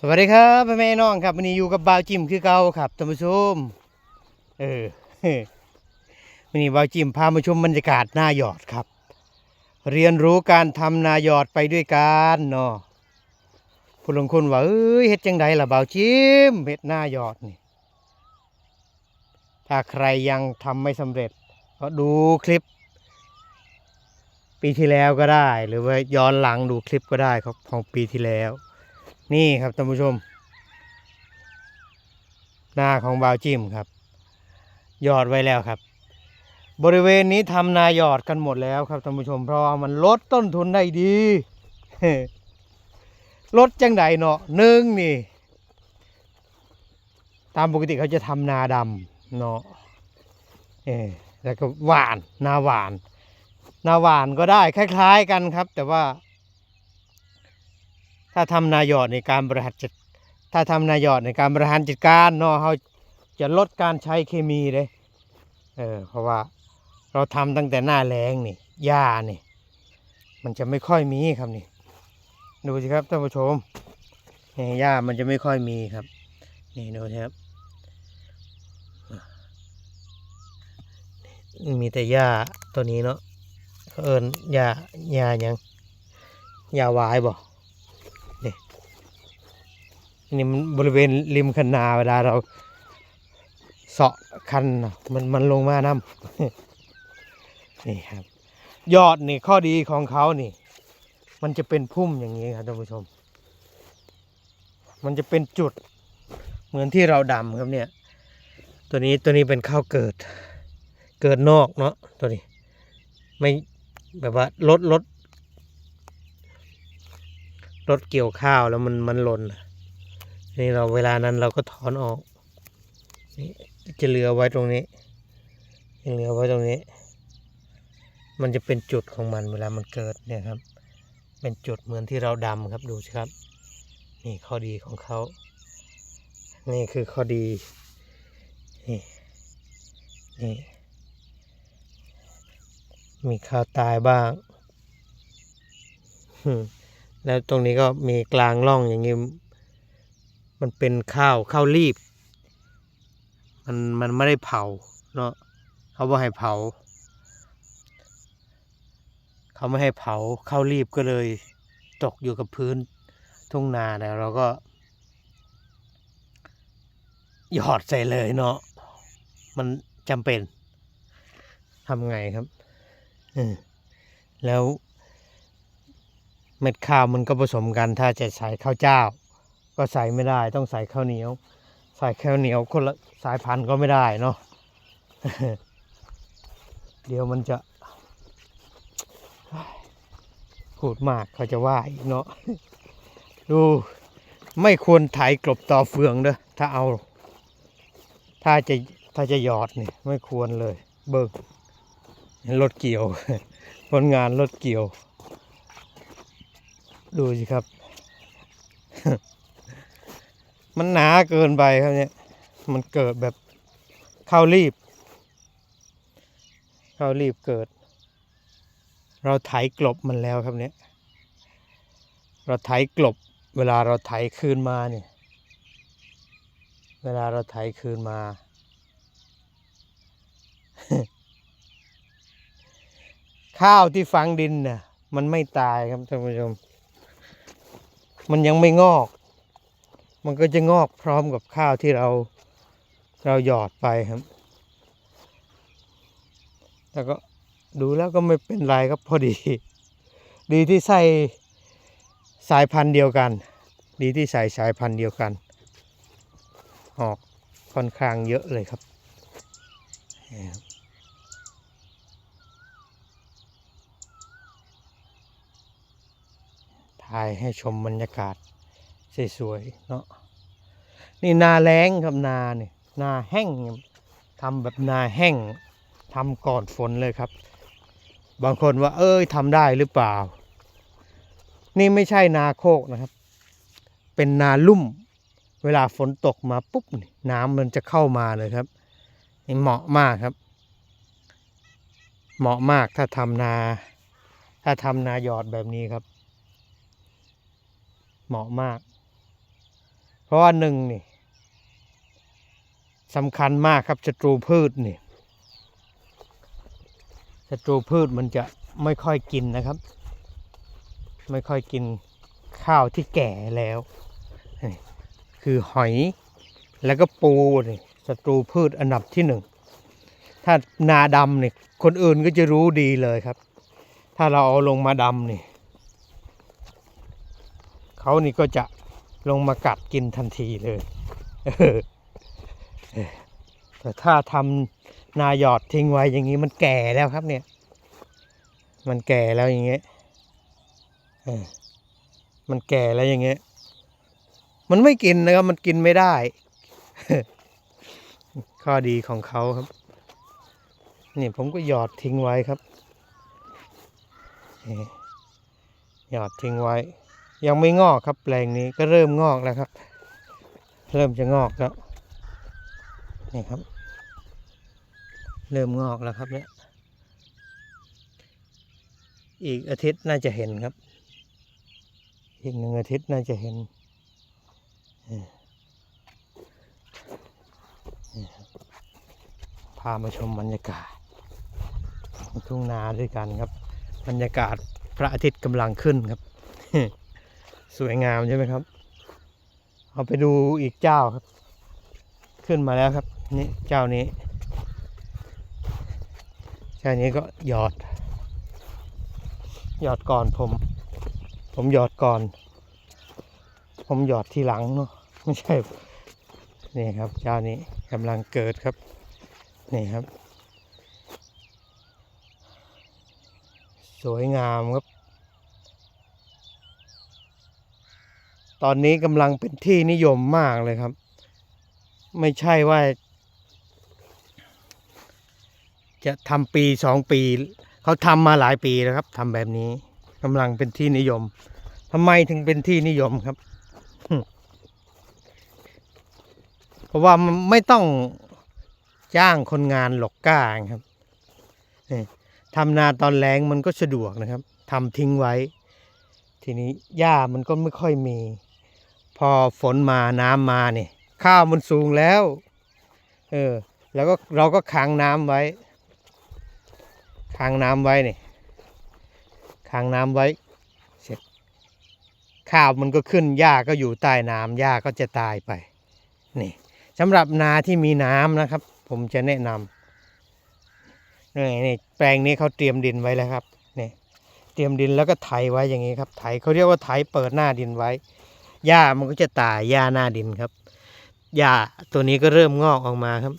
สวัสดีครับพ่อแม่น้องครับวันนี้อยู่กับบ่าวจิมคือเก่าครับท่านผู้ชมเออวันนี้บ่าวจิมพามาชมบรรยากาศหน้าหยอดครับ เรียนรู้การทำนาหยอดไปด้วยกันเนาะผู้ลงคนว่าเอ้ยเฮ็ดจังใดล่ะบ่าวจิมเฮ็ดหน้าหยอดนี่ถ้าใครยังทำไม่สำเร็จ ก็ดูคลิป ปีที่แล้วก็ได้ หรือว่าย้อนหลังดูคลิปก็ได้ครับของปีที่แล้ว นี่ครับท่านผู้ชม หน้าของบาวจิมครับ หยอดไว้แล้วครับ บริเวณนี้ทำนาหยอดกันหมดแล้วครับท่านผู้ชม เพราะว่ามันลดต้นทุนได้ดีลดจังใดเนาะหนึ่งนี่ ตามปกติเขาจะทำนาดำเนาะเออแล้วก็หวานนาหวานนาหวานก็ได้คล้าย ๆ กันครับ แต่ว่า ถ้าทำนายอดในการบริหารจัดถ้าทำนายอดในการบริหารจัดการเนาะเขาจะลดการใช้เคมีเลยเออเพราะว่าเราทำตั้งแต่หน้าแรงนี่หญ้านี่ มันจะไม่ค่อยมีครับนี่ ดูสิครับท่านผู้ชมนี่หญ้ามันจะไม่ค่อยมีครับ นี่ดูสิครับมีแต่หญ้าตัวนี้เนาะเอิญหญ้าหญ้ายังหญ้าวายบ่ นี่มันบริเวณริมคันนาเวลาเราเสาะคันมันมันลงมาน้ำนี่ครับ ยอดนี่ข้อดีของเขานี่ มันจะเป็นพุ่มอย่างนี้ครับท่านผู้ชม มันจะเป็นจุดเหมือนที่เราดำครับเนี่ย ตัวนี้ตัวนี้เป็นข้าวเกิด เกิดนอกเนาะตัวนี้ ไม่แบบว่าลดลดลดเกี่ยวข้าวแล้วมันมันหล่น นี่เราเวลานั้นเราก็ถอนออกนี่จะเหลือไว้ตรงนี้จะเหลือไว้ตรงนี้ มันจะเป็นจุดของมันเวลามันเกิดเนี่ยครับ เป็นจุดเหมือนที่เราดำครับดูสิครับ นี่ข้อดีของเขา นี่คือข้อดีนี่นี่มีข้าวตายบ้างแล้วตรงนี้ก็มีกลางร่องอย่างนี้ มันเป็นข้าวข้าวรีบ มันมันไม่ได้เผาเนาะเขาบอกให้เผา เขาไม่ให้เผาข้าวรีบก็เลยตกอยู่กับพื้นทุ่งนาแล้วเราก็ หยอดใส่เลยเนาะมันจำเป็นทำไงครับอืมแล้ว เม็ดข้าวมันก็ผสมกันถ้าจะใส่ข้าวเจ้า ก็ใส่ไม่ได้ ต้องใส่ข้าวเหนียว ใส่ข้าวเหนียวคนละสายพันธุ์ก็ไม่ได้เนาะเดี๋ยวมันจะพูดมากเขาจะว่าอีกเนาะดูไม่ควรไถกลบต่อเฟืองเด้อถ้าเอา ถ้าจะถ้าจะหยอดนี่ไม่ควรเลย เบิกรถเกี่ยวคนงานรถเกี่ยว ดูสิครับ มันหนาเกินไปครับเนี่ย มันเกิดแบบข้าวรีบข้าวรีบเกิด เราไถกลบมันแล้วครับเนี่ย เราไถกลบ เวลาเราไถคืนมาเนี่ย เวลาเราไถคืนมา ข้าวที่ฝังดินน่ะ มันไม่ตายครับท่านผู้ชม มันยังไม่งอก มันก็จะงอกพร้อมกับข้าวที่เราเราหยอดไปครับแต่ก็ดูแล้วก็ไม่เป็นไรครับพอดี ดีที่ใส่สายพันธุ์เดียวกัน ดีที่ใส่สายพันธุ์เดียวกัน ออกค่อนข้างเยอะเลยครับ ถ่ายให้ชมบรรยากาศสวยๆเนาะ นี่นาแล้งครับนาเนี่ยนาแห้งทำแบบนาแห้งทำก่อนฝนเลยครับ บางคนว่า เอ้ยทำได้หรือเปล่า นี่ไม่ใช่นาโคกนะครับ เป็นนาลุ่ม เวลาฝนตกมาปุ๊บนี่น้ำมันจะเข้ามาเลยครับนี่เหมาะมากครับ เหมาะมากถ้าทำนา ถ้าทำนาหยอดแบบนี้ครับ เหมาะมาก เพราะว่าหนึ่งนี่ สำคัญมากครับศัตรูพืชนี่ศัตรูพืชมันจะไม่ค่อยกินนะครับ ไม่ค่อยกินข้าวที่แก่แล้ว คือหอยแล้วก็ปูนี่ศัตรูพืชอันดับที่หนึ่งถ้านาดำนี่คนอื่นก็จะรู้ดีเลยครับ ถ้าเราเอาลงมาดำนี่เขานี่ก็จะลงมากัดกินทันทีเลย แต่ถ้าทำนาหยอดทิ้งไว้อย่างนี้มันแก่แล้วครับเนี่ย มันแก่แล้วอย่างเงี้ยมันแก่แล้วอย่างเงี้ย มันไม่กินนะครับ มันกินไม่ได้ ข้อดีของเขาครับนี่ผมก็หยอดทิ้งไว้ครับ หยอดทิ้งไว้ ยังไม่งอกครับแปลงนี้ก็เริ่มงอกแล้วครับ เริ่มจะงอกแล้ว นี่ครับ เริ่มงอกแล้วครับเนี่ย อีกอาทิตย์น่าจะเห็นครับ อีกหนึ่งอาทิตย์น่าจะเห็นเนี่ครับพามาชมบรรยากาศทุ่งนาด้วยกันครับ บรรยากาศพระอาทิตย์กำลังขึ้นครับ สวยงามใช่ไหมครับ เอาไปดูอีกเจ้าครับ ขึ้นมาแล้วครับ นี่เจ้านี้ เจ้านี้ก็หยอด หยอดก่อนผม ผมหยอดก่อน ผมหยอดทีหลังเนาะไม่ใช่ นี่ครับ เจ้านี้กำลังเกิดครับ นี่ครับ สวยงามครับ ตอนนี้กำลังเป็นที่นิยมมากเลยครับ ไม่ใช่ว่า จะทำปีสองปี เขาทำมาหลายปีแล้วครับทำแบบนี้กำลังเป็นที่นิยมทำไมถึงเป็นที่นิยมครับ เพราะว่าไม่ต้องจ้างคนงานหลอกก้างครับทำนาตอนแรงมันก็สะดวกนะครับทำทิ้งไว้ ทีนี้หญ้ามันก็ไม่ค่อยมี พอฝนมาน้ำมาเนี่ยข้าวมันสูงแล้ว เออ แล้วก็เราก็ขังน้ำไว้ ขังน้ำไว้เนี่ยขังน้ำไว้เสร็จข้าวมันก็ขึ้นหญ้าก็อยู่ใต้น้ำหญ้าก็จะตายไปนี่สำหรับนาที่มีน้ำนะครับ ผมจะแนะนำนี่นี่แปลงนี้เขาเตรียมดินไว้แล้วครับนี่เตรียมดินแล้วก็ไถไว้อย่างนี้ครับไถเขาเรียกว่าไถเปิดหน้าดินไว้หญ้ามันก็จะตายหญ้าหน้าดินครับหญ้าตัวนี้ก็เริ่มงอกออกมาครับ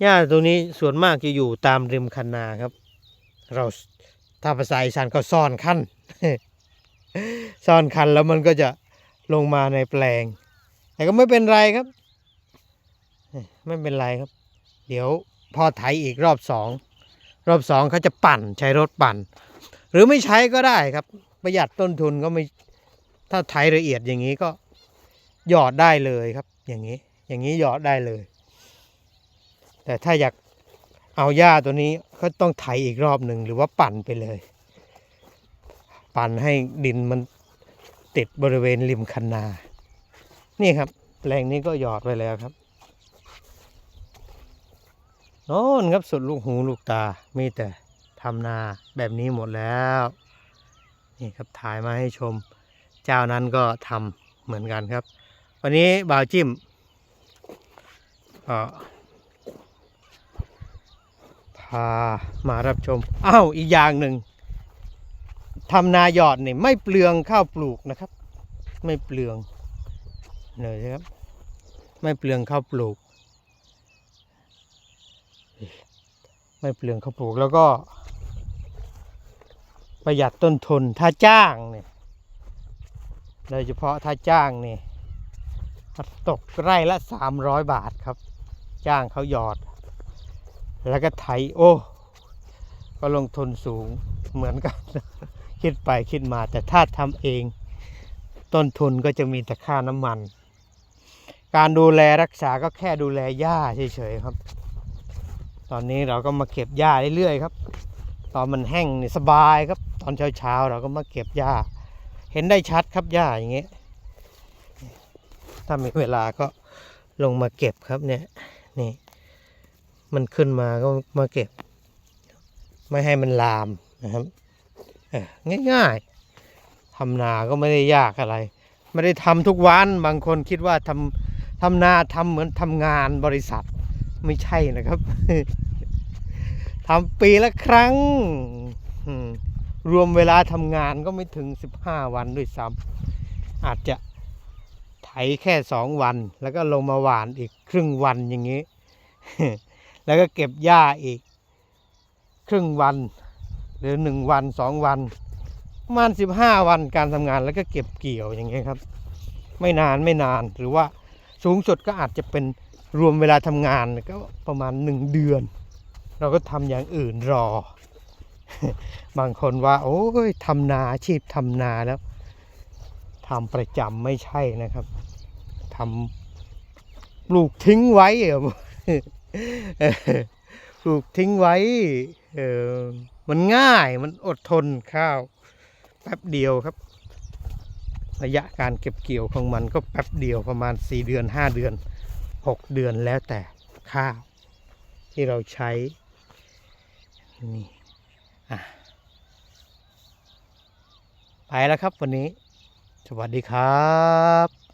หญ้าตัวนี้ส่วนมากจะอยู่ตามริมคันนาครับ เราถ้าภาษาอีสานก็ซ่อนขั้นซ่อนคันแล้วมันก็จะลงมาในแปลง แต่ก็ไม่เป็นไรครับ ไม่เป็นไรครับ เดี๋ยวพอไถอีกรอบสอง รอบสองเขาจะปั่นใช้รถปั่น หรือไม่ใช้ก็ได้ครับ ประหยัดต้นทุนก็ไม่ ถ้าไถละเอียดอย่างนี้ก็หยอดได้เลยครับ อย่างนี้ อย่างนี้หยอดได้เลย แต่ถ้าอยากเอาหญ้าตัวนี้ก็ต้องไถอีกรอบหนึ่งหรือว่าปั่นไปเลย ปั่นให้ดินมันติดบริเวณริมคันนา นี่ครับแปลงนี้ก็หยอดไว้แล้วครับโน่นครับสุดลูกหูลูกตา มีแต่ทำนาแบบนี้หมดแล้ว นี่ครับถ่ายมาให้ชม เจ้านั้นก็ทำเหมือนกันครับ วันนี้บ่าวจิ้มก็ พามารับชมอ้าวอีกอย่างหนึ่งทำนาหยอดนี่ไม่เปลืองข้าวปลูกนะครับ ไม่เปลืองเลยนะครับ ไม่เปลืองข้าวปลูก ไม่เปลืองข้าวปลูกแล้วก็ ประหยัดต้นทุนถ้าจ้างเนี่ยโดยเฉพาะถ้าจ้างเนี่ยตกไร่ละสามร้อยบาทครับ จ้างเขาหยอด แล้วก็ไถโอ้ก็ลงทุนสูงเหมือนกัน คิดไปคิดมาแต่ถ้าทำเอง ต้นทุนก็จะมีแต่ค่าน้ำมัน การดูแลรักษาก็แค่ดูแลหญ้าเฉยๆครับ ตอนนี้เราก็มาเก็บหญ้าเรื่อยๆครับ ตอนมันแห้งนี่สบายครับ ตอนเช้าๆเราก็มาเก็บหญ้า เห็นได้ชัดครับหญ้าอย่างเงี้ยถ้ามีเวลาก็ลงมาเก็บครับเนี่ยนี่ มันขึ้นมาก็มาเก็บ ไม่ให้มันลามนะครับง่ายๆทำนาก็ไม่ได้ยากอะไร ไม่ได้ทำทุกวันบางคนคิดว่าทำทำนาทำเหมือนทำงานบริษัทไม่ใช่นะครับทำปีละครั้งรวมเวลาทำงานก็ไม่ถึง 15 วันด้วยซ้ำอาจจะไถแค่สองวัน แล้วก็ลงมาหวานอีกครึ่งวันอย่างนี้ แล้วก็เก็บหญ้าอีก ครึ่งวัน หรือหนึ่งวันสองวันประมาณสิบห้าวันการทำงานแล้วก็เก็บเกี่ยวอย่างเงี้ยครับ ไม่นานไม่นานหรือว่าสูงสุดก็อาจจะเป็นรวมเวลาทำงานก็ประมาณหนึ่งเดือน เราก็ทำอย่างอื่นรอ บางคนว่า โอ้ยทำนาอาชีพทำนาแล้วทำประจำไม่ใช่นะครับทำปลูกทิ้งไว้อเออ ปลูกทิ้งไว้ เออ มันง่าย มันอดทนข้าว แป๊บเดียวครับ ระยะการเก็บเกี่ยวของมันก็แป๊บเดียวประมาณ 4 เดือน 5 เดือน 6 เดือนแล้วแต่ข้าว ที่เราใช้ นี่ อะ ไปแล้วครับวันนี้ สวัสดีครับ